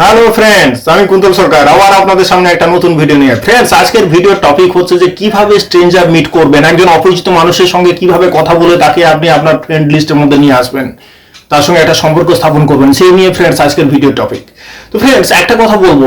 Hello friends আমি কুন্তল সরকার। আবার আপনাদের সামনে একটা নতুন ভিডিও নিয়ে। ফ্রেন্ডস আজকের ভিডিওর টপিক হচ্ছে যে কীভাবে স্ট্রেঞ্জার মিট করবেন, একজন অপরিচিত মানুষের সঙ্গে কীভাবে কথা বলে তাকে আপনি আপনার ফ্রেন্ড লিস্টের মধ্যে নিয়ে আসবেন, তার সঙ্গে একটা সম্পর্ক স্থাপন করবেন, সেই নিয়ে ফ্রেন্ডস আজকের ভিডিও টপিক তো ফ্রেন্ডস একটা কথা বলব,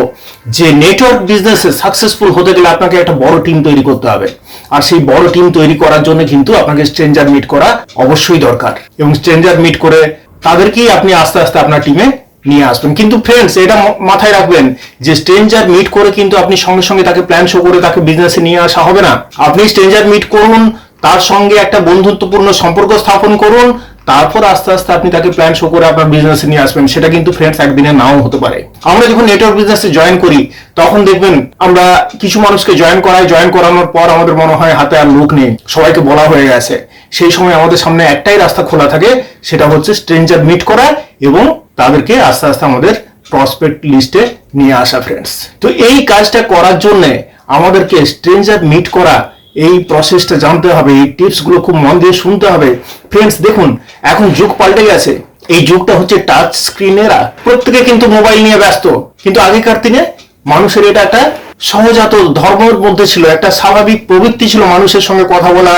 যে নেটওয়ার্ক বিজনেসে সাকসেসফুল হতে গেলে আপনাকে একটা বড় টিম তৈরি করতে হবে। আর সেই বড় টিম তৈরি করার জন্য কিন্তু আপনাকে স্ট্রেঞ্জার মিট করা অবশ্যই দরকার। এবং স্ট্রেঞ্জার মিট করে তাদেরকেই আপনি আস্তে আস্তে আপনার টিমে নিয়ে আসবেন। কিন্তু ফ্রেন্ডস এটা মাথায় রাখবেন যে স্ট্রেঞ্জার মিট করে কিন্তু আপনি সঙ্গে সঙ্গে তাকে প্ল্যান শো করে তাকে বিজনেসে নিয়ে আসা হবে না। আপনি স্ট্রেঞ্জার মিট করুন, তার সঙ্গে একটা বন্ধুত্বপূর্ণ সম্পর্ক স্থাপন করুন, তারপর আস্তে আস্তে আপনি তাকে প্ল্যান শো করে আপনার বিজনেসে নিয়ে আসবেন। সেটা কিন্তু ফ্রেন্ডস একদিনে নাও হতে পারে। আমরা যখন নেটওয়ার্ক বিজনেসে জয়েন করি, তখন দেখবেন আমরা কিছু মানুষকে জয়েন করাই জয়েন করানোর পর আমাদের মনে হয় হাতে আর লোক নেই। সবাইকে বলা হয়ে গেছে। সেই সময় আমাদের সামনে একটাই রাস্তা খোলা থাকে, সেটা হচ্ছে স্ট্রেঞ্জার মিট করা। এবং তাদেরকে আস্তে আস্তে আমাদের প্রসপেক্ট লিস্টে নিয়ে আসা ফ্রেন্ডস তো এই কাজটা করার জন্য আমাদেরকে স্ট্রেঞ্জার মিট করা, এই প্রসেসটা জানতে হবে, এই টিপসগুলো খুব মন দিয়ে শুনতে হবে। ফ্রেন্ডস দেখুন, এখন যুগ পাল্টে গেছে। এই যুগটা হচ্ছে টাচ স্ক্রিনেরা প্রত্যেকে কিন্তু মোবাইল নিয়ে ব্যস্ত। কিন্তু আগেকার দিনে মানুষের এটা একটা সহজাত ধর্মের মধ্যে ছিল, একটা স্বাভাবিক প্রবৃত্তি ছিল মানুষের সঙ্গে কথা বলা,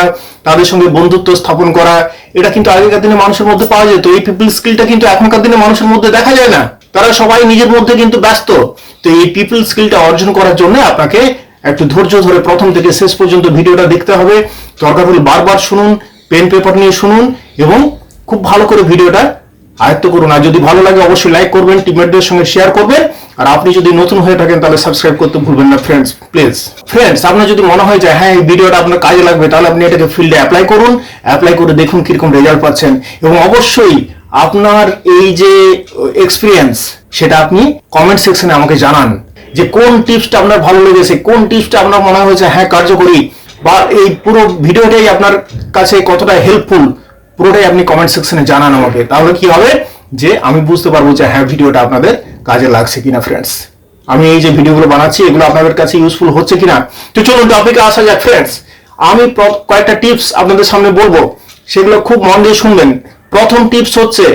তাদের সঙ্গে বন্ধুত্ব স্থাপন করা। এটা কিন্তু আগেকার দিনে মানুষের মধ্যে পাওয়া যেত। এই পিপল স্কিলটা কিন্তু এখনকার দিনে মানুষের মধ্যে দেখা যায় না। তারা সবাই নিজের মধ্যে কিন্তু ব্যস্ত। তো এই পিপল স্কিলটা অর্জন করার জন্য আপনাকে একটু ধৈর্য ধরে প্রথম থেকে শেষ পর্যন্ত ভিডিওটা দেখতে হবে। দরকার হলে বারবার শুনুন পেন পেপার নিয়ে শুনুন এবং খুব ভালো করে ভিডিওটা আয়ত্ত করুন। আর যদি ভালো লাগে অবশ্যই লাইক করবেন টিমমেটদের সঙ্গে শেয়ার করবেন। আর আপনি যদি নতুন হয়ে থাকেন, তাহলে সাবস্ক্রাইব করতে ভুলবেন না ফ্রেন্ডস প্লিজ ফ্রেন্ডস আপনার যদি মনে হয় যে হ্যাঁ এই ভিডিওটা আপনার কাজে লাগবে, তাহলে আপনি এটাকে ফিল্ডে অ্যাপ্লাই করুন। অ্যাপ্লাই করে দেখুন কীরকম রেজাল্ট পাচ্ছেন। এবং অবশ্যই আপনার এই যে এক্সপিরিয়েন্স সেটা আপনি কমেন্ট সেকশনে আমাকে জানান যে, কোন টিপসটা আপনার ভালো লেগেছে, কোন টিপসটা আপনার মনে হয়েছে হ্যাঁ কার্যকরী, বা এই পুরো ভিডিওটাই আপনার কাছে কতটা হেল্পফুল পুরোটাই আপনি কমেন্ট সেকশনে জানান আমাকে। তাহলে কি হবে? যে আমি বুঝতে পারব যে হ্যাঁ ভিডিওটা আপনাদের কাজে লাগছে কিনা ফ্রেন্ডস আমি এই যে ভিডিওগুলো বানাচ্ছি, এগুলো আপনাদের কাছে ইউজফুল হচ্ছে কিনা? তো চলুন টপিকে আসা যাক ফ্রেন্ডস আমি কয়েকটা টিপস আপনাদের সামনে বলব। সেগুলো খুব মন দিয়ে শুনবেন। প্রথম টিপস হচ্ছে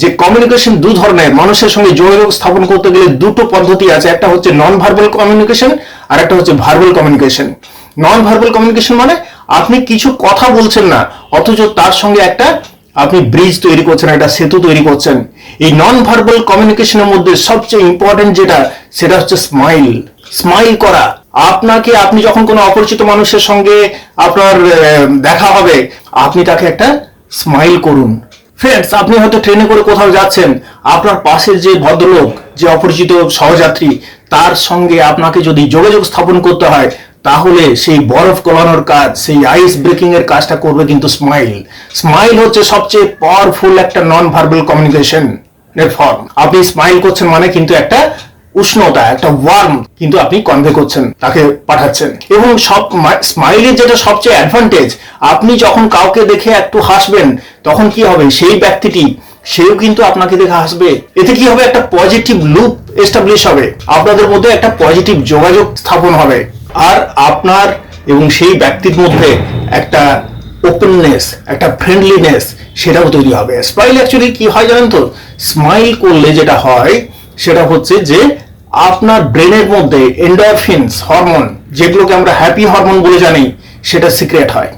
যে কমিউনিকেশন দু ধরনের। মানুষের সঙ্গে যোগাযোগ স্থাপন করতে গেলে দুটো পদ্ধতি আছে। একটা হচ্ছে নন ভার্বাল কমিউনিকেশন আর একটা হচ্ছে verbal communication non verbal communication মানে আপনি কিছু কথা বলছেন না, অথচ তার সঙ্গে একটা আপনি ব্রিজ তৈরি করছেন, একটা সেতু তৈরি করছেন। এই নন ভার্বাল কমিউনিকেশনের মধ্যে সবচেয়ে ইম্পর্টেন্ট যেটা, সেটা হচ্ছে স্মাইল স্মাইল করা। আপনাকে, আপনি যখন কোনো অপরিচিত মানুষের সঙ্গে আপনার দেখা হবে, আপনি তাকে একটা স্মাইল করুন। ফ্রেন্ডস আপনি হয়তো ট্রেনে করে কোথাও যাচ্ছেন, আপনার পাশের যে ভদ্রলোক, যে অপরিচিত সহযাত্রী, তার সঙ্গে আপনাকে যদি যোগাযোগ স্থাপন করতে হয় তাহলে সেই বরফ গলানোর কাজ, সেই আইস ব্রেকিং এর কাজটা করবে কিন্তু স্মাইল স্মাইল হচ্ছে সবচেয়ে পাওয়ারফুল একটা নন ভার্বাল কমিউনিকেশন এর ফর্ম আপনি স্মাইল করছেন মানে কিন্তু একটা উষ্ণতা, একটা ওয়ার্ম কিন্তু আপনি কনভে করছেন, তাকে পাঠাচ্ছেন। এবং সব স্মাইলের যেটা সবচেয়ে অ্যাডভান্টেজ আপনি যখন কাউকে দেখে একটু হাসবেন, তখন কি হবে? সেই ব্যক্তিটি, সেও কিন্তু আপনাকে দেখে হাসবে। এতে কি হবে? একটা পজিটিভ লুপ এস্টাবলিশ হবে। আপনাদের মধ্যে একটা পজিটিভ যোগাযোগ স্থাপন হবে। আর আপনার এবং সেই ব্যক্তির মধ্যে একটা ওপেননেস একটা ফ্রেন্ডলিনেস সেটাও তৈরি হবে। স্মাইল অ্যাকচুয়ালি কি হয় জানেন তো? স্মাইল করলে যেটা হয়, সেটা হচ্ছে যে আপনার ব্রেনের মধ্যে এন্ডরফিনস হরমোন যেগুলোকে আমরা হ্যাপি হরমোন বলে জানি, সেটা সিক্রেট হয়।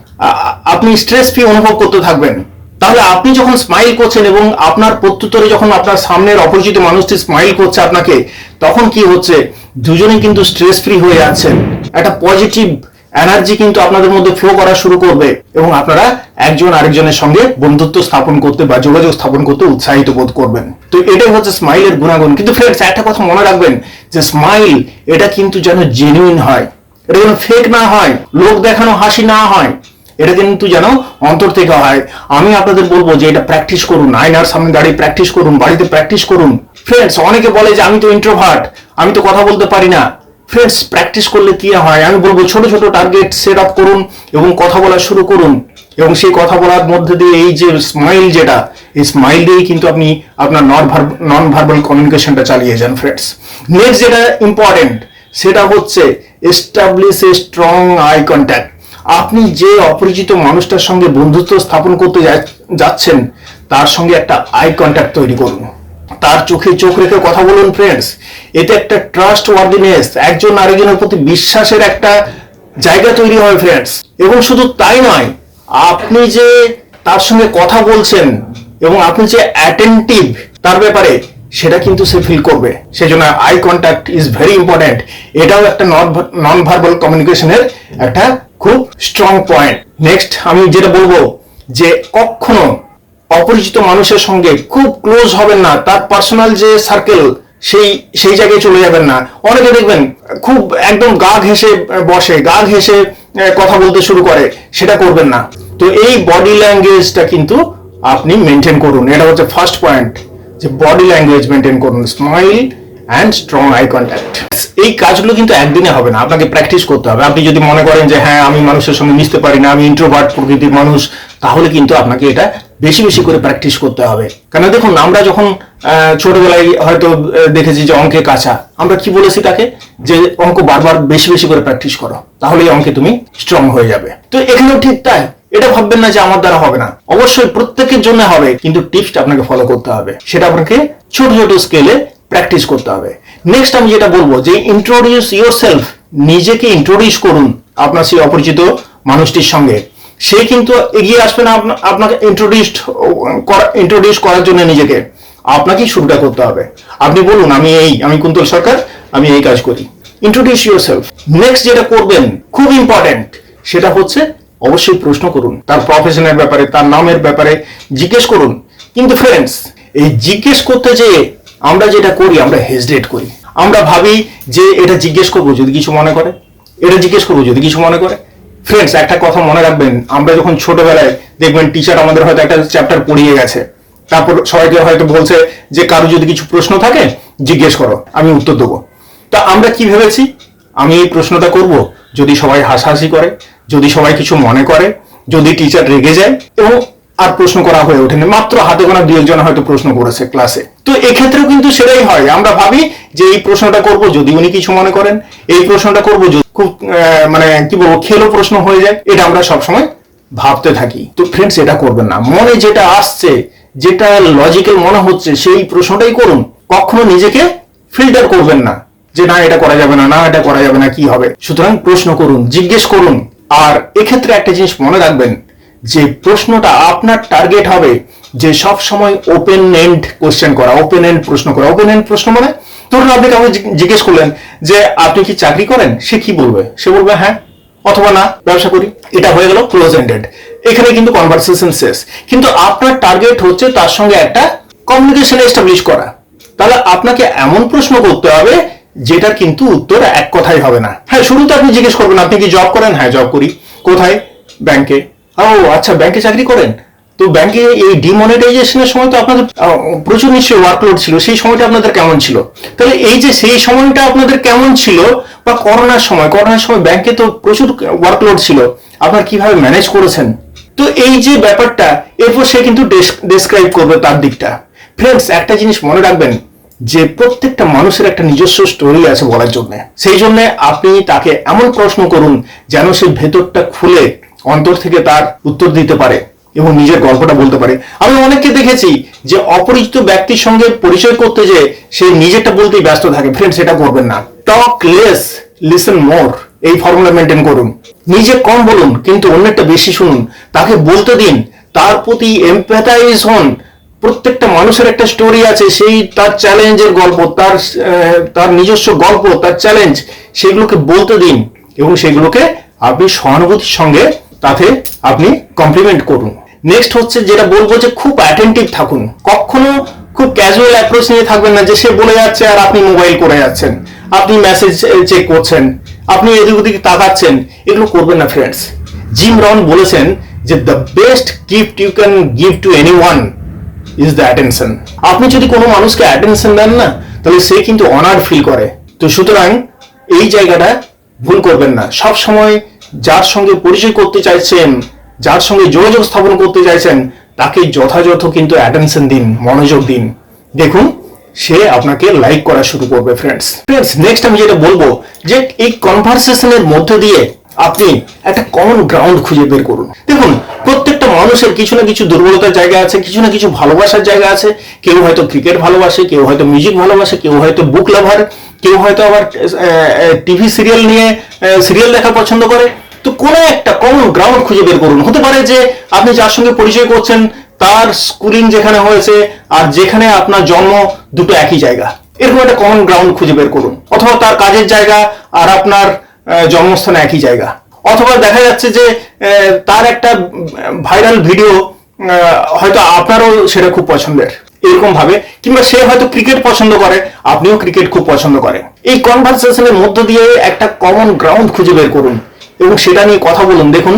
আপনি স্ট্রেস ফ্রি অনুভব করতে থাকবেন। তাহলে আপনি যখন স্মাইল করছেন এবং আপনার প্রত্যুত্তরে যখন আপনার সামনের অপরিচিত মানুষটি স্মাইল করছে আপনাকে, তখন কি হচ্ছে? দুজনেই কিন্তু স্ট্রেস ফ্রি হয়ে যাচ্ছেন। একটা পজিটিভ এনার্জি কিন্তু আপনাদের মধ্যে ফ্লো করা শুরু করবে এবং আপনারা একজন আরেকজনের সঙ্গে বন্ধুত্ব স্থাপন করতে বা যোগাযোগ স্থাপন করতে উৎসাহিত বোধ করবেন। তো এটাই হচ্ছে স্মাইলের গুণাগুণ। কিন্তু ফ্রেন্ডস একটা কথা মনে রাখবেন যে স্মাইল এটা কিন্তু যেন জেনুইন হয়। এটা যেন ফেক না হয়, লোক দেখানো হাসি না হয়। এটা কিন্তু যেন অন্তর থেকে হয়। আমি আপনাদের বলব যে এটা প্র্যাকটিস করুন। আয়নার সামনে দাঁড়িয়ে প্র্যাকটিস করুন, বাড়িতে প্র্যাকটিস করুন। ফ্রেন্ডস অনেকে বলে যে আমি তো ইন্ট্রোভার্ট আমি তো কথা বলতে পারি না। ফ্রেন্ডস প্র্যাকটিস করলে কি হয়? আমি বলব ছোট ছোট টার্গেট সেট আপ করুন এবং কথা বলা শুরু করুন। এবং সেই কথা বলার মধ্যে দিয়ে এই যে স্মাইল যেটা, এই স্মাইল দিয়েই কিন্তু আপনি আপনার নন নন ভার্বাল কমিউনিকেশনটা চালিয়ে যান ফ্রেন্ডস নেক্সট যেটা ইম্পর্টেন্ট সেটা হচ্ছে establish a strong eye contact আপনি যে অপরিচিত মানুষটার সঙ্গে বন্ধুত্ব স্থাপন করতে যাচ্ছেন, তার সঙ্গে একটা আই কন্ট্যাক্ট তৈরি করুন। তার চোখে চোখ রেখে কথা বলুন ফ্রেন্ডস এতে একটা ট্রাস্ট ওয়ার্দিনেস একজন আরেকজনের প্রতি বিশ্বাসের একটা জায়গা তৈরি হয় ফ্রেন্ডস এবং শুধু তাই নয়, আপনি যে তার সঙ্গে কথা বলছেন এবং আপনি যে অ্যাটেন্টিভ তার ব্যাপারে সেটা কিন্তু সে ফিল করবে। সেজন্য eye contact is very important এটাও একটা নন ভার্বাল কমিউনিকেশনের একটা খুব স্ট্রং পয়েন্ট নেক্সট আমি যেটা বলব যে কখনো অপরিচিত মানুষের সঙ্গে খুব ক্লোজ হবেন না। তার পার্সোনাল যে সার্কেল সেই সেই জায়গায় চলে যাবেন না। অনেকে দেখবেন খুব একদম গা ঘেসে বসে, গা ঘেসে কথা বলতে শুরু করে। সেটা করবেন না। তো এই বডি ল্যাঙ্গুয়েজটা কিন্তু আপনি মেনটেন করুন। এটা হচ্ছে ফার্স্ট পয়েন্ট যে বডি ল্যাঙ্গুয়েজ মেনটেন করুন smile and strong eye contact এই কাজগুলো কিন্তু একদিনে হবে না, আপনাকে প্র্যাকটিস করতে হবে। আপনি যদি মনে করেন যে হ্যাঁ আমি মানুষের সঙ্গে মিশতে পারি না, আমি ইন্ট্রোভার্ট প্রকৃতির মানুষ, তাহলে কিন্তু আপনাকে এটা বেশি বেশি করে প্র্যাকটিস করতে হবে। কেন দেখুন, আমরা যখন ছোটবেলায় হয়তো দেখেছি যে অঙ্কে কাঁচা, আমরা কি বলেছি তাকে? যে অঙ্ক বারবার বেশি বেশি করে প্র্যাকটিস করো তাহলে অঙ্কে তুমি স্ট্রং হয়ে যাবে। তো এখানেও ঠিক তাই। এটা ভাববেন না যে আমার দ্বারা হবে না। অবশ্যই প্রত্যেকের জন্য হবে, কিন্তু টিপসটা আপনাকে ফলো করতে হবে। সেটা আপনাকে ছোট ছোট স্কেলে প্র্যাকটিস করতে হবে। নেক্সট আমি যেটা বলব, যে ইন্ট্রোডিউস ইউর সেলফ নিজেকে ইন্ট্রোডিউস করুন আপনার সেই অপরিচিত মানুষটির সঙ্গে। সে কিন্তু এগিয়ে আসবে না আপনাকে ইন্ট্রোডিউস ইন্ট্রোডিউস করার জন্য নিজেকে। আপনাকেই শুরুটা করতে হবে। আপনি বলুন, আমি এই, আমি কুন্তল সরকার, আমি এই কাজ করি। ইন্ট্রোডিউস ইউর সেলফ নেক্সট যেটা করবেন, খুব ইম্পর্টেন্ট সেটা হচ্ছে অবশ্যই প্রশ্ন করুন। তার প্রফেশনের ব্যাপারে, তার নামের ব্যাপারে জিজ্ঞেস করুন। কিন্তু ফ্রেন্ডস এই জিজ্ঞেস করতে যেয়ে আমরা যেটা করি, আমরা হেজিটেট করি। আমরা ভাবি যে এটা জিজ্ঞেস করব যদি কিছু মনে করে। এটা জিজ্ঞেস করব যদি কিছু মনে করে। ফ্রেন্ডস একটা কথা মনে রাখবেন, আমরা যখন ছোটবেলায় দেখবেন টিচার আমাদের হয়তো একটা চ্যাপ্টার পড়িয়ে গেছে। তারপর সবাইকে হয়তো বলছে যে, কারও যদি কিছু প্রশ্ন থাকে, জিজ্ঞেস করো, আমি উত্তর দেবো। তা আমরা কি ভেবেছি? আমি এই প্রশ্নটা করব, যদি সবাই হাসাহাসি করে, যদি সবাই কিছু মনে করে, যদি টিচার রেগে যায়, এবং আর প্রশ্ন করা হয়ে ওঠেনি, মাত্র হাতে গোনা দু একজন হয়তো প্রশ্ন করেছে ক্লাসে তো এক্ষেত্রেও কিন্তু সেটাই হয়, আমরা ভাবি যে এই প্রশ্নটা করব যদি উনি কিছু মনে করেন, এই প্রশ্নটা করব যদি খুব মানে কি বলব, খেলো প্রশ্ন হয়ে যায়, এটা আমরা সবসময় ভাবতে থাকি। তো ফ্রেন্ডস এটা করবেন না। মনে যেটা আসছে, যেটা লজিক্যাল মনে হচ্ছে, সেই প্রশ্নটাই করুন। কখনো নিজেকে ফিল্টার করবেন না। যে না, এটা করা যাবে না না, এটা করা যাবে না, কি হবে? সুতরাং প্রশ্ন করুন, জিজ্ঞেস করুন। আর এক্ষেত্রে একটা জিনিস মনে রাখবেন, যে প্রশ্নটা আপনার টার্গেট হবে, যে সব সময় ওপেন এন্ড কোশ্চেন করা ওপেন এন্ড প্রশ্ন করা। ওপেন এন্ড প্রশ্ন মানে ধরুন আপনি কাউকে জিজ্ঞেস করলেন যে, আপনি কি চাকরি করেন? সে কি বলবে? সে বলবে হ্যাঁ অথবা না, ব্যবসা করি। এটা হয়ে গেল ক্লোজ এন্ডেড এখানে কিন্তু কনভারসেশন শেষ। কিন্তু আপনার টার্গেট হচ্ছে তার সঙ্গে একটা কমিউনিকেশন এস্টাবলিশ করা। তাহলে আপনাকে এমন প্রশ্ন করতে হবে যেটার কিন্তু উত্তর এক কথাই হবে না। হ্যাঁ শুরুতে আপনি জিজ্ঞেস করবেন, আপনি কি জব করেন? হ্যাঁ জব করি। কোথায়? ব্যাংকে ও আচ্ছা ব্যাংকে চাকরি করেন? তো ব্যাংকে এই ডিমনিটাইজেশনের সময় তো আপনাদের প্রচুর নিশ্চয়ই ওয়ার্কলোড ছিল। সেই সময়টা আপনাদের কেমন ছিল? তাহলে এই যে সেই সময়টা আপনাদের কেমন ছিল? বা করোনার সময় করোনার সময় ব্যাংকে তো প্রচুর ওয়ার্কলোড ছিল। আপনারা কীভাবে ম্যানেজ করেছেন? তো এই যে ব্যাপারটা, এরপর সে কিন্তু ডেসক্রাইব করবে তার দিকটা। ফ্রেন্ডস একটা জিনিস মনে রাখবেন। যে প্রত্যেকটা মানুষের একটা নিজস্ব স্টোরি আছে বলার জন্য। সেই জন্য আপনি তাকে এমন প্রশ্ন করুন যেন সে ভেতরটা খুলে অন্তর থেকে তার উত্তর দিতে পারে এবং নিজের গল্পটা বলতে পারে। আমি অনেককে দেখেছি যে অপরিচিত ব্যক্তির সঙ্গে পরিচয় করতে যে সে নিজেরটা বলতেই ব্যস্ত থাকে। ফ্রেন্ড সেটা করবেন না। টক লেস লিসেন মোর এই ফর্মুলা মেনটেন করুন। নিজে কম বলুন, কিন্তু অন্যেরটা বেশি শুনুন। তাকে বলতে দিন। তার প্রতি এমপ্যাথাইজ হন। প্রত্যেকটা মানুষের একটা স্টোরি আছে, সেই তার চ্যালেঞ্জের গল্প, তার তার নিজস্ব গল্প, তার চ্যালেঞ্জ সেগুলোকে বলতে দিন এবং সেগুলোকে আপনি সহানুভূতির সঙ্গে তাতে আপনি কমপ্লিমেন্ট করুন। নেক্সট হচ্ছে যেটা বলব যে খুব অ্যাটেন্টিভ থাকুন। কখনো খুব ক্যাজুয়াল অ্যাপ্রোচ নিয়ে থাকবেন না যে সে বলে যাচ্ছে আর আপনি মোবাইল করে যাচ্ছেন, আপনি মেসেজ চেক করছেন, আপনি এদিক ওদিকে তাকাচ্ছেন, এগুলো করবেন না ফ্রেন্ডস জিম রন বলেছেন যে the best gift you can give to anyone is the attention আপনি যদি কোনো মানুষকে অ্যাটেনশন দেন না, তাহলে সে কিন্তু অনার ফিল করে। তো সুতরাং এই জায়গাটা ভুল করবেন না। সব সময় যার সঙ্গে পরিচয় করতে চাইছেন, যার সঙ্গে যোগাযোগ স্থাপন করতে চাইছেন, তাকে যথাযথ কিন্তু অ্যাটেনশন দিন, মনোযোগ দিন। দেখুন, সে আপনাকে লাইক করা শুরু করবে ফ্রেন্ডস ফ্রেন্ডস নেক্সট আমি যেটা বলব, যে এই কনভারসেশনের মধ্যে দিয়ে আপনি একটা কমন গ্রাউন্ড খুঁজে বের করুন। দেখুন, প্রত্যেকটা মানুষের কিছু না কিছু দুর্বলতার জায়গা আছে, কিছু না কিছু ভালোবাসার জায়গা আছে। কেউ হয়তো ক্রিকেট ভালোবাসে, কেউ হয়তো মিউজিক ভালোবাসে, কেউ হয়তো বুক লাভার কেউ হয়তো আবার টিভি সিরিয়াল নিয়ে সিরিয়াল দেখা পছন্দ করে। তো কোনো একটা কমন গ্রাউন্ড খুঁজে বের করুন। হতে পারে যে আপনি যার সঙ্গে পরিচয় করছেন, তার স্কুলিং যেখানে হয়েছে আর যেখানে আপনার জন্ম, দুটো একই জায়গা। এরকম একটা কমন গ্রাউন্ড খুঁজে বের করুন। অথবা তার কাজের জায়গা আর আপনার জন্মস্থান একই জায়গা। অথবা দেখা যাচ্ছে যে তার একটা ভাইরাল ভিডিও হয়তো আপনারও সেটা খুব পছন্দের। এরকম ভাবে। কিংবা সে হয়তো ক্রিকেট পছন্দ করে, আপনিও ক্রিকেট খুব পছন্দ করেন। এই কনভারসেশনের মধ্য দিয়ে একটা কমন গ্রাউন্ড খুঁজে বের করুন এবং সেটা নিয়ে কথা বলুন। দেখুন,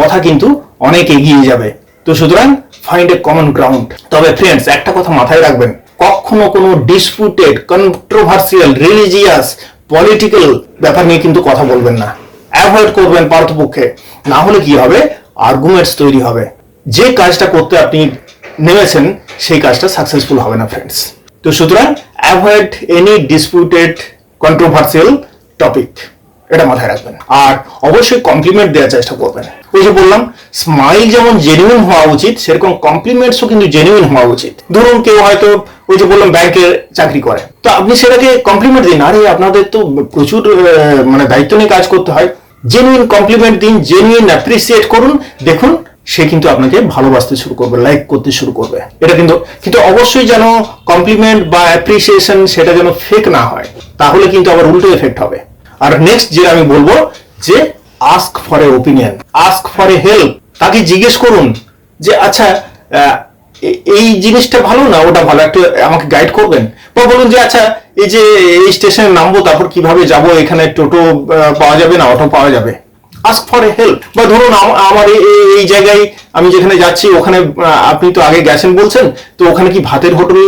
কথা কিন্তু অনেক এগিয়ে যাবে। তো সুতরাং ফাইন্ড এ কমন গ্রাউন্ড তবে ফ্রেন্ডস একটা কথা মাথায় রাখবেন। কখনো কোনো ডিসপুটেড কন্ট্রোভার্সিয়াল রিলিজিয়াস পলিটিক্যাল ব্যাপার নিয়ে কিন্তু কথা বলবেন না। অ্যাভয়েড করবেন পার্থপক্ষে। না হলে কি হবে? আর্গুমেন্টস তৈরি হবে। যে কাজটা করতে আপনি নেমেছেন, সেই কাজটা সাকসেসফুল হবে না ফ্রেন্ডস তো সুতরাং avoid any disputed controversial topic এটা মাথায় রাখবেন। আর অবশ্যই কমপ্লিমেন্ট দেওয়ার চেষ্টা করবেন। ওই যে বললাম স্মাইল যেমন জেনুইন হওয়া উচিত, সেরকম কমপ্লিমেন্টসও কিন্তু জেনুইন হওয়া উচিত। ধরুন কেউ হয়তো ওই যে বললাম ব্যাংকে চাকরি করে। তো আপনি সেটাকে কমপ্লিমেন্ট দিন। আরে, আপনাদের তো প্রচুর মানে দায়িত্ব নিয়ে কাজ করতে হয়। জেনুইন কমপ্লিমেন্ট দিন জেনুইন অ্যাপ্রিসিয়েট করুন। দেখুন, সে কিন্তু আপনাকে ভালোবাসতে শুরু করবে লাইক করতে শুরু করবে। এটা কিন্তু কিন্তু অবশ্যই যেন কমপ্লিমেন্ট বা অ্যাপ্রিসিয়েশন সেটা যেন ফেক না হয়, তাহলে কিন্তু আবার উল্টো এফেক্ট হবে। আর নেক্সট যে আমি বলব, যে ask for a opinion ask for a help তাকে জিজ্ঞেস করুন যে আচ্ছা এই জিনিসটা ভালো না ওটা ভালো? একটু আমাকে গাইড করবেন? বা বলুন যে আচ্ছা এই যে, এই স্টেশনে নামবো, তারপর কীভাবে যাব? এখানে টোটো পাওয়া যাবে না অটো পাওয়া যাবে? আস্ক ফর এ হেল্প বা ধরুন আমার এই জায়গায় আমি যেখানে যাচ্ছি, ওখানে আপনি তো আগে গেছেন বলছেন, তো ওখানে কি ভাতের হোটেল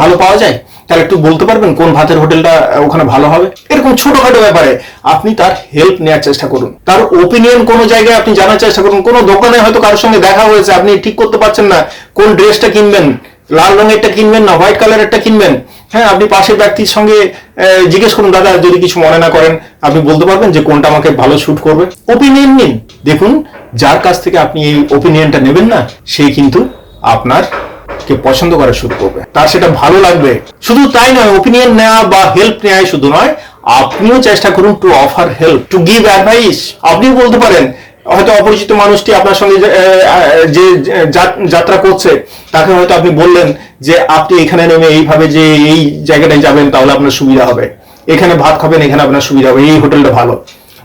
ভালো পাওয়া যায়? তাহলে একটু বলতে পারবেন কোন ভাতের হোটেলটা ওখানে ভালো হবে? এরকম ছোটখাটো ব্যাপারে আপনি তার হেল্প নেওয়ার চেষ্টা করুন। তার ওপিনিয়ন কোন জায়গায় আপনি জানার চেষ্টা করুন। কোন দোকানে হয়তো কারোর সঙ্গে দেখা হয়েছে, আপনি ঠিক করতে পারছেন না। কোন ড্রেসটা কিনবেন? লাল রঙেরটা কিনবেন না, হোয়াইট কালারেরটা কিনবেন? হ্যাঁ আপনি পাশের ব্যক্তির সঙ্গে জিজ্ঞেস করুন, দাদা, যদি কিছু মনে না করেন, আপনি বলতে পারবেন যে কোনটা আমাকে ভালো শুট করবে? ওপিনিয়ন নিন। দেখুন, যার কাছ থেকে আপনি এই ওপিনিয়নটা নেবেন না সেই কিন্তু আপনার কে পছন্দ করা শুরু করবে। তার সেটা ভালো লাগবে। শুধু তাই নয় ওপিনিয়ন নেওয়া বা হেল্প নেওয়াই শুধু নয় আপনিও চেষ্টা করুন to offer help to give advice আপনিও বলতে পারেন হয়তো অপরিচিত মানুষটি আপনার সঙ্গে যে, যাত্রা করছে তাকে হয়তো আপনি বললেন যে আপনি এখানে নেমে এইভাবে যে এই জায়গাটায় যাবেন তাহলে আপনার সুবিধা হবে। এখানে ভাত খাবেন এখানে আপনার সুবিধা হবে। এই হোটেলটা ভালো।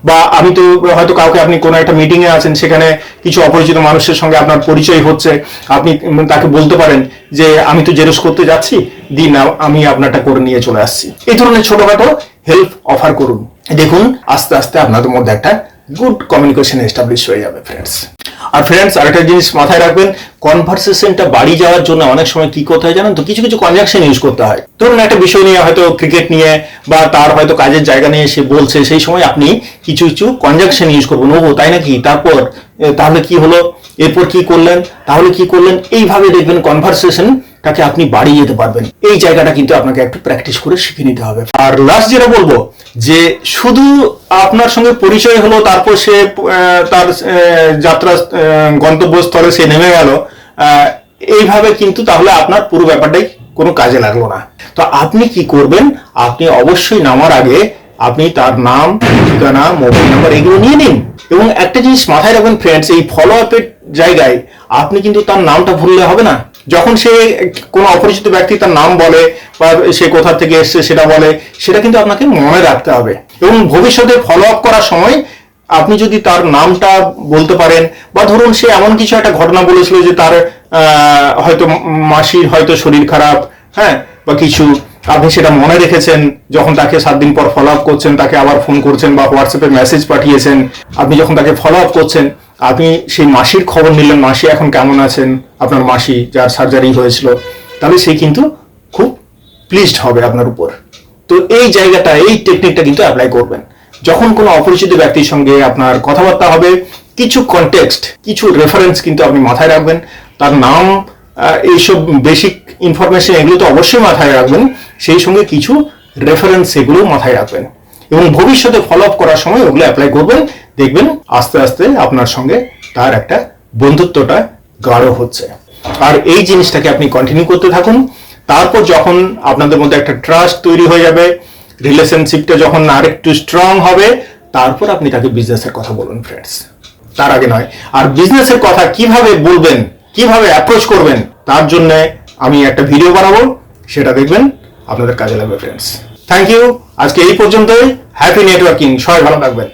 বা আমি তো হয়তো কাউকে আপনি কোনো একটা মিটিং এ আছেন, সেখানে কিছু অপরিচিত মানুষের সঙ্গে আপনার পরিচয় হচ্ছে, আপনি তাকে বলতে পারেন যে আমি তো জেরক্স করতে যাচ্ছি, দিন আমি আপনারটা করে নিয়ে চলে আসছি। এই ধরনের ছোটখাটো হেল্প অফার করুন। দেখুন, আস্তে আস্তে আপনাদের মধ্যে একটা গুড কমিউনিকেশন এস্টাবলিশ হয়ে যাবে ফ্রেন্ডস আর ফ্রেন্ডস আরেকটা জিনিস মাথায় রাখবেন কনভারসেশনটা বাড়ি যাওয়ার জন্য অনেক সময় কি হয় জানেন তো? কিছু কিছু কনজাকশন ইউজ করতে হয়। ধরুন একটা বিষয় নিয়ে হয়তো ক্রিকেট নিয়ে বা তার হয়তো কাজের জায়গা নিয়ে সে বলছে, সেই সময় আপনি কিছু কিছু কনজাকশন ইউজ করবেন। ও তাই নাকি? তারপর তাহলে কি হলো? এরপর কি করলেন? তাহলে কি করলেন? এইভাবে দেখবেন কনভারসেশন তাকে আপনি বাড়িয়ে যেতে পারবেন। এই জায়গাটা কিন্তু আপনাকে একটু প্র্যাকটিস করে শিখে নিতে হবে। আর লাস্ট যেটা বলব, যে শুধু আপনার সঙ্গে পরিচয় হলো, তারপর সে তার যাত্রা গন্তব্যস্থলে সে নেমে গেল এইভাবে কিন্তু তাহলে আপনার পুরো ব্যাপারটাই কোনো কাজে লাগল না। তো আপনি কি করবেন, আপনি অবশ্যই নামার আগে আপনি তার নাম, ঠিকানা মোবাইল নাম্বার এগুলো নিয়ে নিন এবং একটা জিনিস মাথায় রাখবেন ফ্রেন্ডস এই ফলো আপের জায়গায় আপনি কিন্তু তার নামটা ভুললে হবে না। যখন সে কোনো অপরিচিত ব্যক্তি তার নাম বলে বা সে কোথা থেকে এসছে সেটা বলে, সেটা কিন্তু আপনাকে মনে রাখতে হবে। এবং ভবিষ্যতে ফলো আপ করার সময় আপনি যদি তার নামটা বলতে পারেন বা ধরুন সে এমন কিছু একটা ঘটনা বলেছিল যে তার হয়তো মাসির হয়তো শরীর খারাপ হ্যাঁ বা কিছু আপনি সেটা মনে রেখেছেন, যখন তাকে সাত দিন পর ফলো আপ করছেন, তাকে আবার ফোন করছেন বা হোয়াটসঅ্যাপে মেসেজ পাঠিয়েছেন, আপনি যখন তাকে ফলো আপ করছেন, আপনি সেই মাসির খবর নিলেন, মাসি এখন কেমন আছেন? আপনার মাসি যার সার্জারি হয়েছিল, তাহলে সে কিন্তু খুব প্লিজড হবে আপনার উপর। তো এই জায়গাটা, এই টেকনিকটা কিন্তু অ্যাপ্লাই করবেন। যখন কোনো অপরিচিত ব্যক্তির সঙ্গে আপনার কথাবার্তা হবে, কিছু কনটেক্সট কিছু রেফারেন্স কিন্তু আপনি মাথায় রাখবেন। তার নাম এইসব বেসিক ইনফরমেশন এগুলো তো অবশ্যই মাথায় রাখবেন। সেই সঙ্গে কিছু রেফারেন্স এগুলো মাথায় রাখবেন। এবং ভবিষ্যতে ফলো আপ করার সময় ওগুলো অ্যাপ্লাই করবেন। দেখবেন আস্তে আস্তে আপনার সঙ্গে তার একটা বন্ধুত্বটা গাঢ় হচ্ছে। আর এই জিনিসটাকে আপনি কন্টিনিউ করতে থাকুন। তারপর যখন আপনাদের মধ্যে একটা ট্রাস্ট তৈরি হয়ে যাবে রিলেশনশিপটা যখন আরেকটু স্ট্রং হবে, তারপর আপনি তাকে বিজনেসের কথা বলুন ফ্রেন্ডস তার আগে নয়। আর বিজনেসের কথা কীভাবে বলবেন কীভাবে অ্যাপ্রোচ করবেন, তার জন্য আমি একটা ভিডিও বানাবো, সেটা দেখবেন আপনাদের কাজে লাগবে ফ্রেন্ডস থ্যাংক ইউ আজকে এই পর্যন্তই। হ্যাপি নেটওয়ার্কিং সবাই ভালো থাকবেন।